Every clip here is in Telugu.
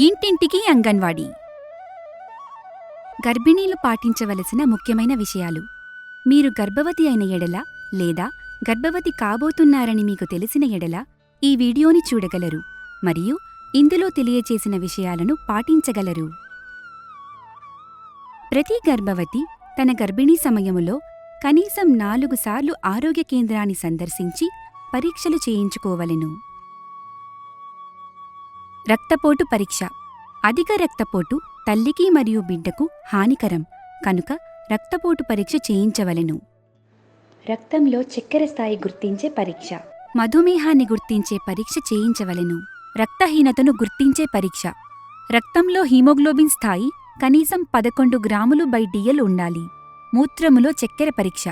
ఇంటింటికి అంగన్వాడీ. గర్భిణీలు పాటించవలసిన ముఖ్యమైన విషయాలు. మీరు గర్భవతి అయిన ఎడల లేదా గర్భవతి కాబోతున్నారని మీకు తెలిసిన ఎడల ఈ వీడియోని చూడగలరు మరియు ఇందులో తెలియచేసిన విషయాలను పాటించగలరు. ప్రతి గర్భవతి తన గర్భిణీ సమయములో కనీసం నాలుగు సార్లు ఆరోగ్య కేంద్రాన్ని సందర్శించి పరీక్షలు చేయించుకోవలెను. రక్తపోటు పరీక్ష. అధిక రక్తపోటు తల్లికి మరియు బిడ్డకు హానికరం. కనుక రక్తపోటు పరీక్ష చేయించవలెను. రక్తంలో చక్కెర స్థాయి గుర్తించే పరీక్ష. మధుమేహాన్ని గుర్తించే పరీక్ష చేయించవలెను. రక్తహీనతను గుర్తించే పరీక్ష. రక్తంలో హీమోగ్లోబిన్ స్థాయి కనీసం పదకొండు గ్రాములు బై డిఎల్ ఉండాలి. మూత్రములో చక్కెర పరీక్ష.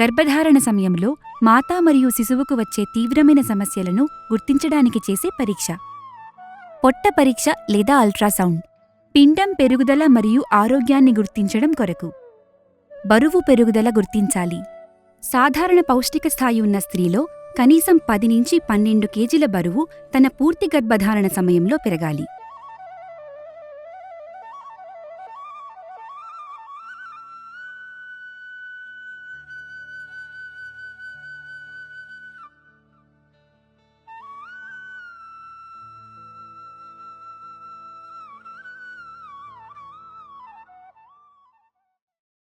గర్భధారణ సమయంలో మాతా మరియు శిశువుకు వచ్చే తీవ్రమైన సమస్యలను గుర్తించడానికి చేసే పరీక్ష. పొట్ట పరీక్ష లేదా అల్ట్రాసౌండ్. పిండం పెరుగుదల మరియు ఆరోగ్యాన్ని గుర్తించడం కొరకు. బరువు పెరుగుదల గుర్తించాలి. సాధారణ పౌష్టిక స్థాయి ఉన్న స్త్రీలో కనీసం పది నుంచి పన్నెండు కేజీల బరువు తన పూర్తి గర్భధారణ సమయంలో పెరగాలి.